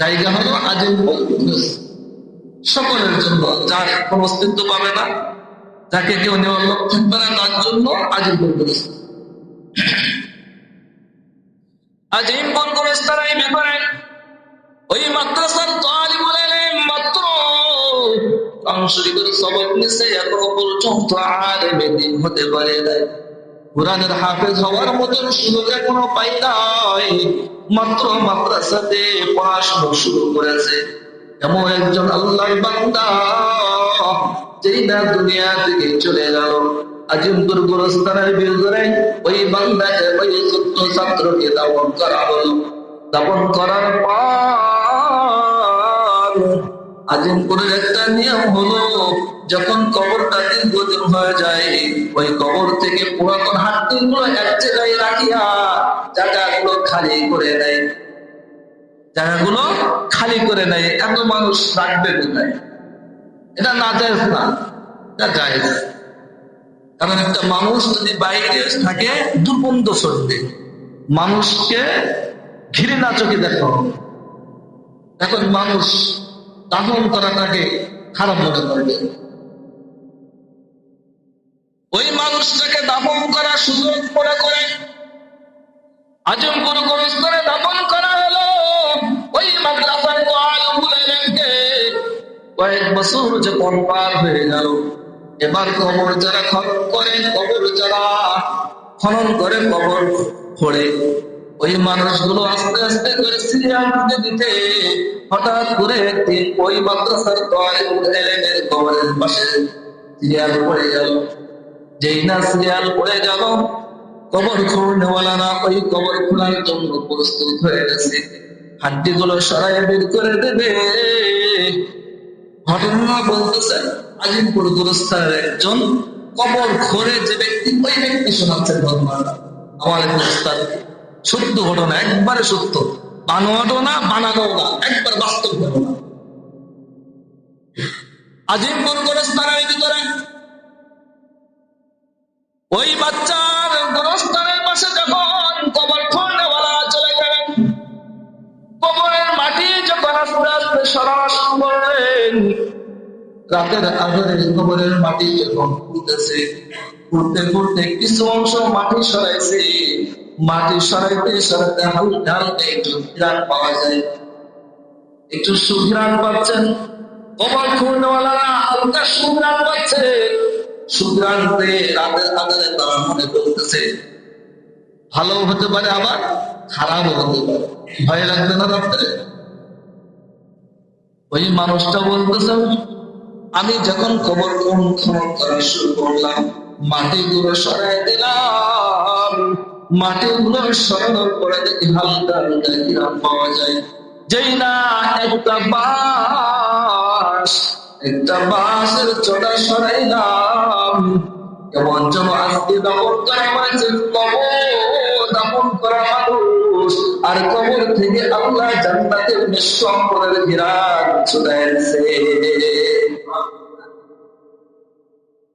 জায়গা হলো আজিম সকলের জন্য যার কোন অস্তিত্ব পাবে না, যাকে কেউ নেওয়ার লোক থাকবে না, তার জন্য আজিম গোরস্থান আজিম গোরস্থান এই ব্যাপারে ওই মাদ্রাসার মাত্র শরীফের সবক নিছে, এখনও পর্যন্ত আলেমে দিন হতে পারে নাই। কোরআনের হাফেজ হওয়ার মতন সুযোগ এখনও পাই নাই। মাত্র মাদ্রাসাতে পড়াশোনা শুরু করেছে। এমন একজন আল্লাহর বান্দা যেই না দুনিয়া থেকে চলে গেল। আজিমপুর গুরস্থানের বিরুদ্ধে ওই বান্দাকে ওই ছাত্রকে দাপন করা হলো। দাপন করার পর আজিমপুরের একটা নিয়ম হলো, যখন কবরটা দীর্ঘদিন হয়ে যায়, ওই কবর থেকে পুরাতন হাড্ডি গুলো এক জায়গায় রাখিয়া জায়গাগুলো খালি করে দেয়। জায়গাগুলো খালি করে নেয় এত মানুষ রাখবে কোথায়? এটা না যায় না। এটা যায় কারণ একটা মানুষ যদি বাইরে থাকে, দুর্গন্ধ সরবে মানুষকে ঘিরে না চোখে দেখো। এখন মানুষ দাফন করাটাকে খারাপ মনে করবে। ওই মানুষটাকে দাপন করার সুযোগ মনে করে। আজমপুর গোরস্থানে দাপন করা হলো। ওই মাদ্রাসার কয়েক বছর যখন পার হয়ে গেল, এবার কবর যারা খনন করে, কবর যারা খনন করে, কবর খোড়ে ওই মানুষগুলো আস্তে আস্তে করে সিরিয়াল দিতে দিতে। হঠাৎ করে একদিন ওই মাদ্রাসার এলেনের কবরের পাশে সিরিয়াল পড়ে গেল। যেই না সিরিয়াল পড়ে গেল, কবর খুঁড়নেওয়ালারা ওই কবর খোলার জন্য প্রস্তুত হয়ে গেছে। হাড্ডি গুলো সরাই বের করে দেবে। ঘটনা বলতেছে, আজিমপুর গুরুস্থানের একজন কবর খোরে যে ব্যক্তি, ওই ব্যক্তি শোনাচ্ছেন ঘটনাটা আমার গুরুস্থান সত্য ঘটনা, একবারে সত্য। বানোয়াটো না বানানো না একবার বাস্তব ঘটনা। আজিমপুর গুরুস্থানের ভিতরে ওই বাচ্চার গোরস্থানের পাশে যখন কবর খন্ডওয়ালা চলে গেলেন কবরের মাটি যখন আস্তে আস্তে সরা শুরু করলেন রাতের আধারে কবরের মাটি কিছু অংশ মাটি সরাইছে। মাটি সরাইতে সরাইতে হালকা হালকা একটু পাওয়া যায়। একটু সুঘ্রাণ পাচ্ছেন। কবর খুঁড়নেওয়ালারা হালকা সুঘ্রাণ পাচ্ছে। সুতরাং রাতের আদারে তারা মনে করতেছে, ভালো হতে পারে আবার, খারাপও হতে পারে। ভয় লাগবে না রাত্রে? ওই মানুষটা বলতেছে আমি যখন কবর খনন করা শুরু করলাম মাটিগুলো সরাই দিলাম। মাটিগুলো সরানোর পরে দেখি হালকা হালকা কিরাম পাওয়া যায়। যেই না একটা বাস একটা বাসের দাপন করা হয়েছে কবর, দাপন করা মানুষ। আর কবর থেকে আল্লাহ জান্নাতের নিঃসম্পদের ঘিরান ছুটাইছে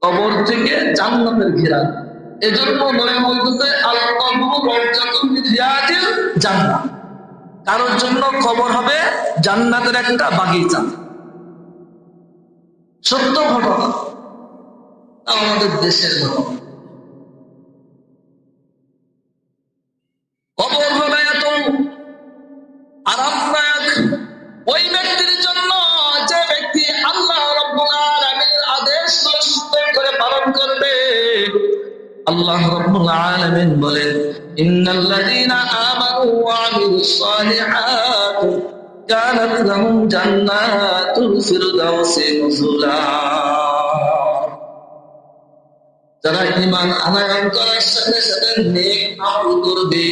কবর থেকে জান্নাতের ঘেরা। এজন্য নয় বলতেছে, আল কবর রওজাতুন মিন রিয়াদিল জান্নাত। কারোর জন্য কবর হবে জান্নাতের একটা বাগিচা। সত্য ঘটনা। আমাদের দেশের ঘটনা। যারা ঈমান আনায়ন করার সাথে সাথে নেক আমল করবে,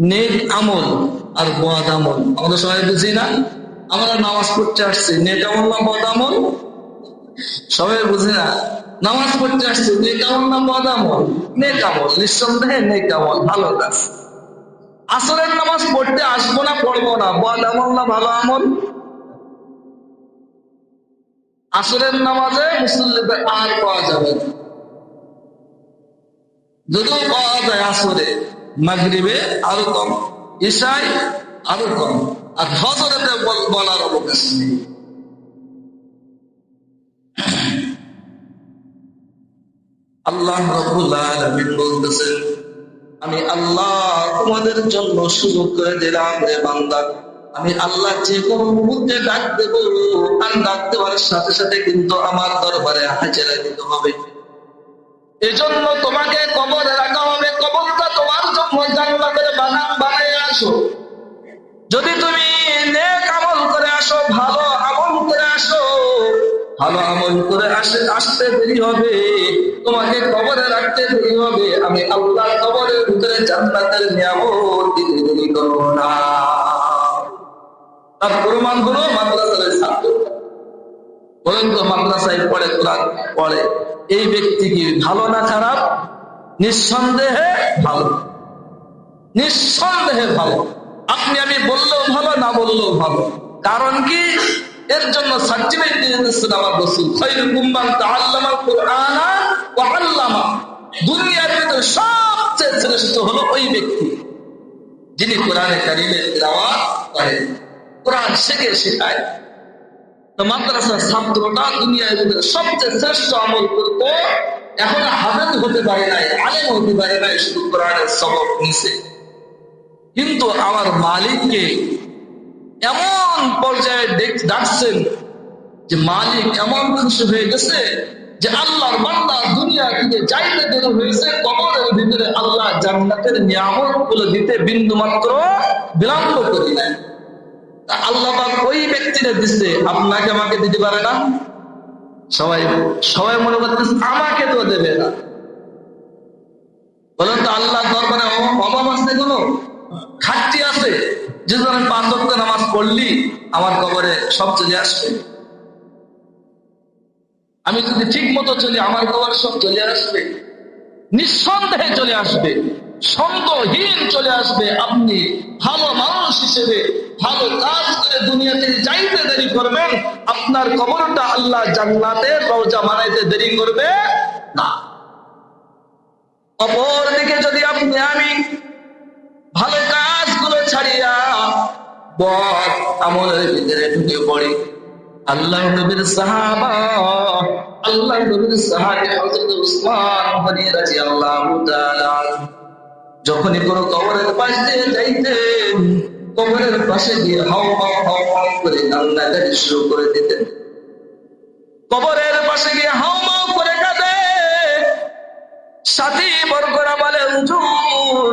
নেক আমল আর বদ আমল। আমরা সবাই বুঝি না? আমরা নামাজ পড়তে আসছি, নেক আমল না বদ আমল? সবাই বুঝি না, নামাজ পড়তে আসছি নেক আমল না বদ আমল নেক আমল নিঃসন্দেহে নেক আমল ভালো কাজ। আসরের নামাজ পড়তে আসব না, পড়ব না বদ আমল না ভালো আমল? আসরের নামাজে মুসল্লিতে আর পাওয়া যাবে না। যদিও পাওয়া যায় আসরে, মাগরিবে আরও কম ঈশায় আরও কম, আর ফজরেতে বলার অবকাশ নেই। আল্লাহ বলতেছেন, আমি আল্লাহ তোমাদের জন্য সুযোগ করে দিলাম রে বান্দা। আমি আল্লাহ যে কোনো মুহূর্তে ডাক দেব, আর ডাক দেওয়ার সাথে সাথে কিন্তু আমার দরবারে হাজিরা দিতে হবে। এজন্য তোমাকে কবরে রাখা হবে, কবরটা তোমার জন্য জান্নাতের বানান বানিয়ে আসো। যদি তুমি নেক আমল করে আসো, ভালো আমল করে আসো ভালো আমল করে আসে আসতে দেরি হবে। তোমাকে কবরে রাখতে দেরি হবে। আমি আল্লাহ কবরের ভিতরে জান্নাতের নিয়ামত দিতে দেরি করব না। তার প্রমাণ হলো মাদ্রাসার ছাত্র। বলেন তো মাদ্রাসায় পড়ে, কোরআন পড়ে। এই ব্যক্তি কি ভালো না খারাপ? নিঃসন্দেহে ভালো। নিঃসন্দেহে ভালো। আপনি আমি বললেও ভালো, না বললেও ভালো। কারণ কি? এর জন্য সার্টিফিকেট দিয়ে দিচ্ছেন আমার রসুল। আল্লামা। দুনিয়ার ভিতরে সবচেয়ে শ্রেষ্ঠ হলো ওই ব্যক্তি যিনি কোরআনে কারিমের তেলাওয়াত করেন। কোরআন শিখে শেখায়। তো মাদ্রাসার ছাত্রটা দুনিয়ার ভিতরে সবচেয়ে শ্রেষ্ঠ আমল করতো। এখন হাফেজ হতে পারে নাই, আলেম হতে পারে নাই, শুধু কোরআনের সবক নিছে। কিন্তু আমার মালিককে এমন পর্যায়ে ডাকছেন যে মালিক এমন খুশি হয়ে গেছে যে আল্লাহর বান্দা দুনিয়া থেকে যাইতে দেরি হয়েছে, কবরের ভিতরে আল্লাহ জান্নাতের নিয়ামতগুলো দিতে বিন্দু মাত্র বিলম্ব করি নাই। আল্লাহ ওই ব্যক্তিটা দিচ্ছে আপনাকে আমাকে দিতে পারে না? সবাই সবাই মনে করতেছে, আমাকে তো দেবে না। বলেন তো আল্লাহ দরবারে অভাব খাটতি আছে যে ধরেন পাঁচ নামাজ পড়লি, আমার কবরে সব চলে আসবে। আমি যদি ঠিক মতো চলি, আমার কবরে সব চলে আসবে। নিঃসন্দেহে চলে আসবে। সন্দেহহীন চলে আসবে। আপনি ভালো মানুষ হিসেবে ভালো কাজ করে দুনিয়াতে যাইতে দেরি করবেন। আপনার কবরটা আল্লাহ জান্নাতের রওজা বানাইতে দেরি করবে না। অপর দিকে যদি আপনি আমি ভালো কাজগুলো ছাড়িয়া বদ আমলের ভিতরে ঢুকে পড়ে। আল্লাহ নবীর সাহাবা, আল্লাহ নবীর সাহাবী হযরত উসমান গনি রাদিয়াল্লাহু তাআলা যখনই কোনো কবরের পাশ দিয়ে যাইতেন, কবরের পাশে গিয়ে হাও হাও হাও হাও করে কান্নাকাটি শুরু করে দিতেন। কবরের পাশে গিয়ে হাও মাও করে কাঁদে। সাথী বরকরা বলে, হুজুর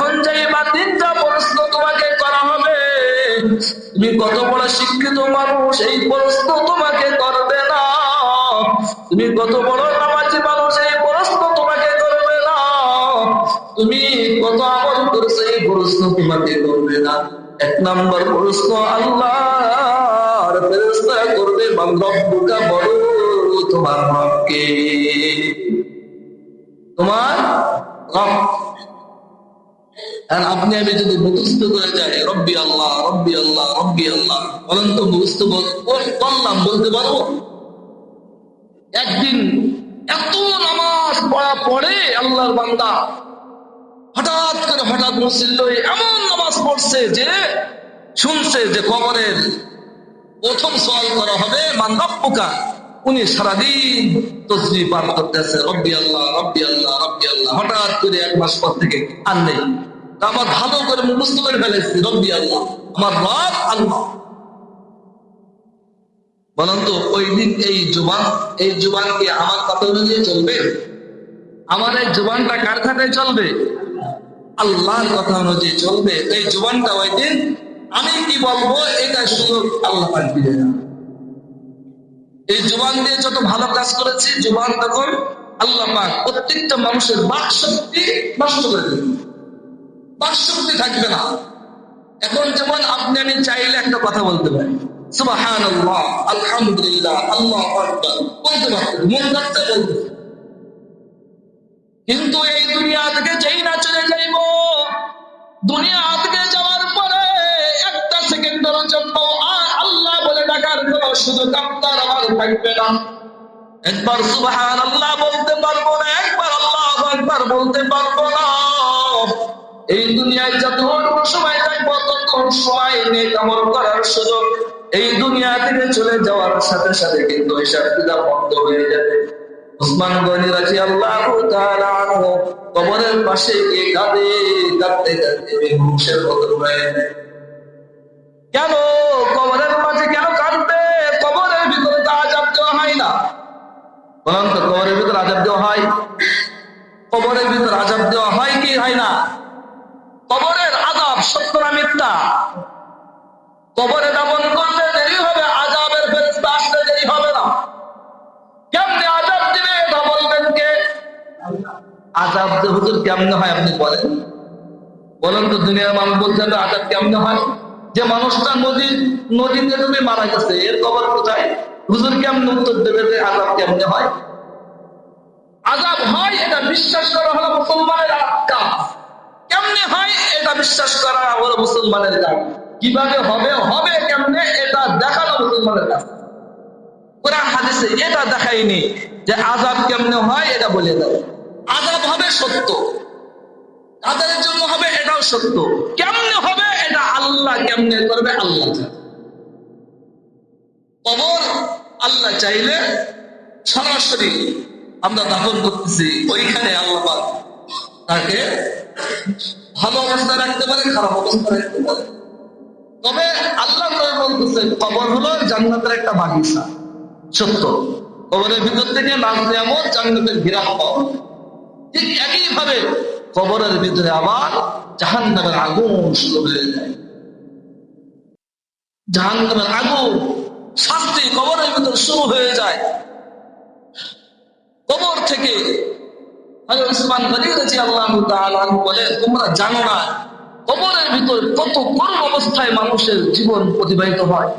কত বড় শিক্ষিত মানুষ, এই প্রশ্ন তোমাকে করবে না। তুমি কত বড় নামাজি মানুষ, এই প্রশ্ন তোমাকে করবে না। তুমি কত আমল করছ এই প্রশ্ন তোমাকে করবে না। এক নম্বর প্রশ্ন ফেরেশতা করবে বান্ধবকা বড় তোমার রবকে তোমার আর আপনি আমি যদি মুখস্থ করে যাই, রব্বি আল্লাহ রব্বি আল্লাহ রব্বি আল্লাহ, বলেন তো মুখস্থ বললাম বলতে পারব? একদিন এত নামাজ পড়া পড়ে আল্লাহর বান্দা হঠাৎ করে হঠাৎ মসজিদ এমন নামাজ পড়ছে যে শুনছে যে কবরের প্রথম সওয়াল করা হবে মান্দাব পোকা উনি সারাদিন তসবি পার করতেছে, রব্বি আল্লাহ রব্বি আল্লাহ রব্বি আল্লাহ। হঠাৎ করে এক মাস পর থেকে আর নেই। আমার ভালো করে মুখস্থ করে ফেলেছি, রব্বি আল্লাহ। আমার রব আল্লাহ। বলেন তো, ওই দিন এই জুবান এই জুবান কি আমার কথা অনুযায়ী চলবে? আমার এই জুবানটা কার খাতায় চলবে? আল্লাহর কথা অনুযায়ী চলবে। এই জুবানটা ওই দিন আমি কি বলব, এটা শুধু আল্লাহ না। এই জুবান দিয়ে যত ভালো কাজ করেছি, জুবান তখন আল্লাহ পাক প্রত্যেকটা মানুষের বাক শক্তি নষ্ট করে দেবে। বাক থাকবে না। এখন যেমন আপনি আমি চাইলে একটা কথা বলতে পারি। সুবাহান আলহামদুলিল্লাহ, আল্লাহ বলতে পারতেন মন রাখতে বলতে কিন্তু এই দুনিয়া থেকে যেই না চলে যাইব, দুনিয়া থেকে যাওয়ার পরে একটা সেকেন্ডের জন্য আল্লাহ বলে ডাকার কোন সুযোগ আপনার আমার থাকবে না। একবার সুবহান আল্লাহ বলতে পারব না, একবার আল্লাহ একবার বলতে পারব না। এই দুনিয়ায় যতটুকু সময় থাকব, ততক্ষণ সময় নেই আমল করার সুযোগ। এই দুনিয়া থেকে চলে যাওয়ার সাথে সাথে কিন্তু হিসাব কিতাব বন্ধ হয়ে যাবে। উসমান গনি রাজি আল্লাহ কবরের পাশে গিয়ে কাঁদে, কাঁদতে কাঁদতে বেহুশের মতো হয়ে কেন? কবরের মাঝে কেন কাঁদবে? কবরের ভিতরে তা আজাব দেওয়া হয় না। তো, কবরের ভিতরে আজাব দেওয়া হয়? কবরের ভিতরে আজাব দেওয়া হয় কি হয় না? কবরের আজাব সত্য না মিথ্যা? কবরে দাপন করতে দেরি হবে আজাবের ফেরস্তা আসতে দেরি হবে না। কেমনে আজাব দিবে এটা বলবেন কে? আজাব যে হুজুর কেমনে হয় আপনি বলেন। বলেন তো দুনিয়ার মানুষ হবে আজাব কেমনে হয়? যে মানুষটা নদী, নদীতে ডুবে মারা গেছে, এর কবর কোথায়? হুজুর কেমন উত্তর দেবে যে আজাব কেমনে হয়? আজাব হয় এটা বিশ্বাস করা হলো মুসলমানের কাজ কেমনে হয় এটা বিশ্বাস করা হলো মুসলমানের কাজ। কীভাবে হবে হবে কেমনে, এটা দেখানো মুসলমানের কাজ। কোরআন হাদিসে এটা দেখায়নি যে আজাব কেমনে হয়, এটা বলে দেয় আজাব হবে সত্য। তাদের জন্য হবে এটাও সত্য। কেমনে হবে, এটা আল্লাহ কেমনে করবে, আল্লাহ। কবর আল্লাহ চাইলে সরাসরি আমরা দাফন করতেছি, ওইখানে আল্লাহ তাকে ভালো অবস্থা রাখতে পারে, খারাপ অবস্থা রাখতে পারে। তবে আল্লাহ বলতেছে, কবর হলো জান্নাতের একটা বাগিচা। সত্য। কবরের ভিতর থেকে নাম নিয়ামত জান্নাতের ঘিরাম পাওয়া। ঠিক একইভাবে কবরের ভিতরে আবার জাহান নামের আগুন শুরু হয়ে যায়। জাহান নামের আগুন, শাস্তি কবরের ভিতর শুরু হয়ে যায়। কবর থেকে হযরত উসমান গনি তোমরা জানো না কবরের ভিতর কত অবস্থায় মানুষের জীবন অতিবাহিত হয়?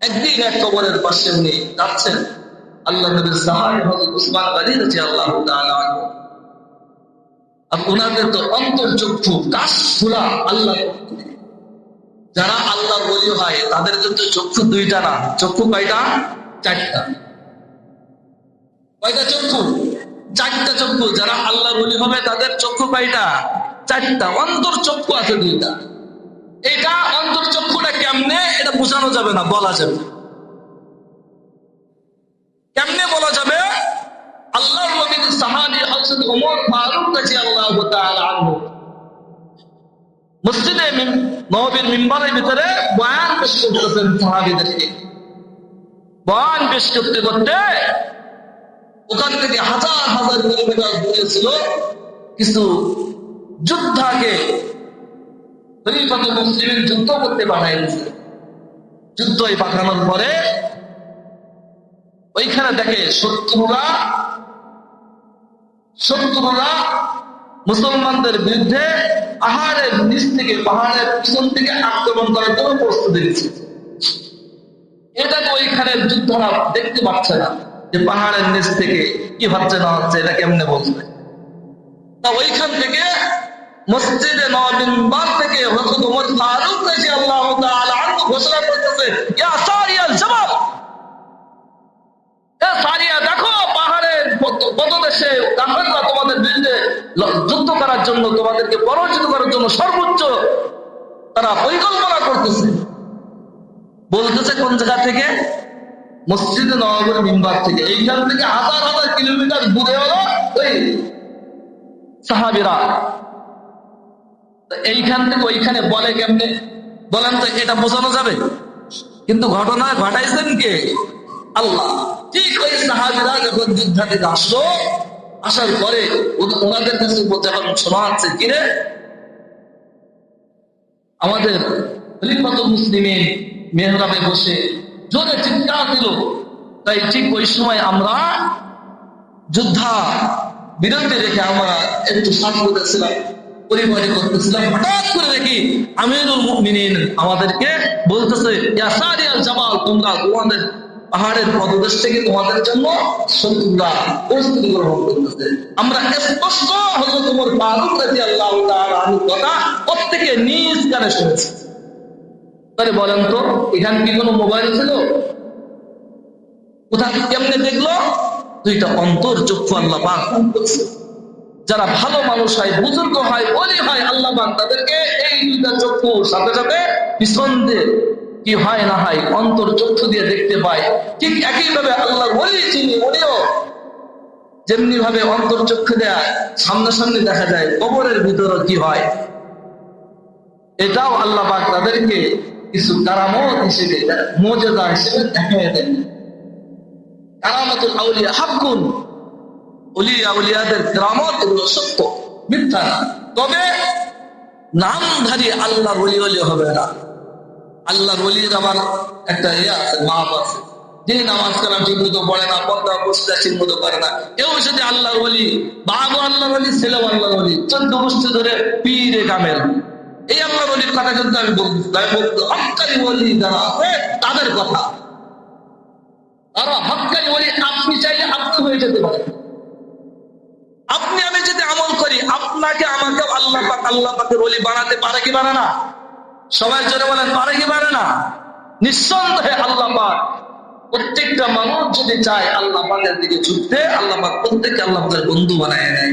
একদিন এক কবরের পাশে উনি কাঁদছেন আল্লাহ নবীর উসমান আর ওনাদের তো অন্তর্চক্ষু কাশ খোলা আল্লাহ যারা আল্লাহ বলি হয়, তাদের কিন্তু চক্ষু দুইটা না, চক্ষু কয়টা? চারটা। কয়টা চক্ষু? চারটা চক্ষু, যারা আল্লাহ বলি হবে তাদের চক্ষু কয়টা? চারটা। অন্তর চক্ষু আছে দুইটা। এটা অন্তর চক্ষুটা কেমনে? এটা বোঝানো যাবে না, বলা যাবে কেমনে বলা যাবে? আল্লাহ ওমর ফারুক মসজিদে মিম্বরের ভিতরে বয়ান পেশ করতেছেন বয়ান পেশ করতে করতে ওখান থেকে হাজার হাজার কিলোমিটার দূরে ছিল কিছু যোদ্ধাকে মুসলিমিন যুদ্ধ করতে পাঠাই দিয়েছে। যুদ্ধ পাঠানোর পরে ওইখানে দেখে শত্রুরা শত্রুরা মুসলমানদের বিরুদ্ধে পাহাড়ের নিচ থেকে, পাহাড়ের পিছন থেকে আক্রমণ করার জন্য প্রস্তুতি নিচ্ছে। এটা তো ওইখানে যুদ্ধরা দেখতে পাচ্ছে না। যে পাহাড়ের নিচ থেকে কি হচ্ছে না হচ্ছে, এটা কেমনে বলবে তা ওইখান থেকে মসজিদে নবিনবার থেকে হযরত ওমর ফারুক রাদিয়াল্লাহু তাআলা আনহু ঘোষণা করতেছে, ইয়া সারিয়াল জবাব এ সারিয়া, দেখো পাহাড়ের পদদেশে কাফেররা তোমাদের বিরুদ্ধে যুদ্ধ করার জন্য, তোমাদেরকে পরাজিত করার জন্য সর্বোচ্চ তারা পরিকল্পনা করতেছে। বলতেছে কোন জায়গা থেকে? মসজিদে নবাবের মিম্বার থেকে। এইখান থেকে হাজার হাজার কিলোমিটার দূরে হলো ওই সাহাবিরা। এইখান থেকে ওইখানে বলে কেমনে? বলেন তো, এটা বোঝানো যাবে? কিন্তু ঘটনা ঘটাইছেন কে? আল্লাহ। ঠিক ওই সাহাবিরা যখন যুদ্ধা থেকে আসলো, আসার পরে ওনাদের কাছে যখন শোনা হচ্ছে কিরে আমাদের খলিফাতুল মুসলিমিন মেহরাবে বসে জোরে চিৎকার দিল। তাই ঠিক ওই সময় আমরা যোদ্ধা বিরতি রেখে আমরা একটু শ্বাস করতেছিলাম। হঠাৎ করে দেখি আমাদেরকে বলতেছে পাহাড়ের থেকে তোমাদের জন্য আমরা প্রত্যেকে নিজ কানে শুনেছি। তাহলে বলেন তো, এখানে কি কোনো মোবাইল ছিল? কোথায় কেমনে দেখল? দুইটা অন্তর চক্ষু আল্লাহ পাক যারা ভালো মানুষ হয়, বুজুর্গ হয় বলি হয়, আল্লাহ পাক তাদেরকে এই দুইটা চক্ষু সাথে সাথে পিছন কি হয় না হয় অন্তর চক্ষু দিয়ে দেখতে পায়। ঠিক একইভাবে আল্লাহ বলি চিনি উনিও যেমনি ভাবে অন্তর চক্ষু দেয়া সামনাসামনি দেখা যায়, কবরের ভিতরে কি হয়? এটাও আল্লাহ পাক তাদেরকে কিছু কারামত হিসেবে, মর্যাদা হিসেবে দেখায় দেন কারামতুল আউলিয়া উলিয়া উলিয়াদের কেরামত এগুলো সত্য, মিথ্যা না। তবে নামধারী আল্লাহ বলি বলি হবে না। আল্লাহ বলির আমার একটা ইয়ে আছে মাপ আছে। নামাজ কালাম ঠিক মতো পড়ে না, পর্দা বসতে ঠিক মতো করে না এও যদি আল্লাহ বলি বাবু আল্লাহ বলি ছেলেও আল্লাহ বলি চোদ্দ বস্তু ধরে পীরে কামেল। এই আল্লাহ বলির কথা কিন্তু আমি বলছি আমি বলতে হকারি বলি যারা তাদের কথা। তারা হকারি বলি আপনি চাইলে আপনি হয়ে যেতে পারেন। আপনি আমি যদি আমল করি, আপনাকে আমাকে আল্লাহ আল্লাহ পাকের বানাতে পারে কি পারে না? সবাই জোরে বলেন, পারে কি পারে না? নিঃসন্দেহে আল্লাহ প্রত্যেকটা মানুষ যদি চায়, আল্লাহ দিকে ঝুঁকতে, আল্লাহ প্রত্যেককে আল্লাহ বন্ধু বানায় নেয়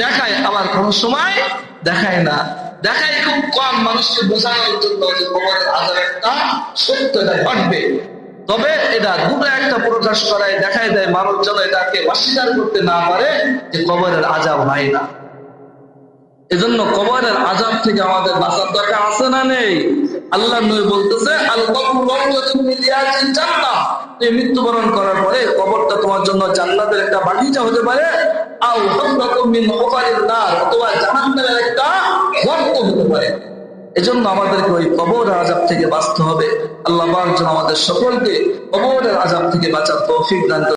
দেখায় আবার কোন সময় দেখায় না। দেখায় খুব কম মানুষকে বোঝানোর জন্য যে কবরের আজাব একটা ঘটবে। তবে এটা দুটো একটা প্রকাশ করায়, দেখায় দেয় মানুষ যেন এটাকে অস্বীকার করতে না পারে যে কবরের আজাব হয় না। এজন্য কবরের আজাব থেকে আমাদের বাঁচার দরকার আছে না নেই? আল্লাহ নবী বলতেছে মৃত্যুবরণ করার পরে কবরটা তোমার জন্য জান্নাতের একটা বাগিচা হতে পারে। একটা হতে পারে এজন্য আমাদেরকে ওই থেকে বাঁচতে হবে আল্লাহ আমাদের সকলকে কবরের আজাব থেকে বাঁচার তৌফিক দান।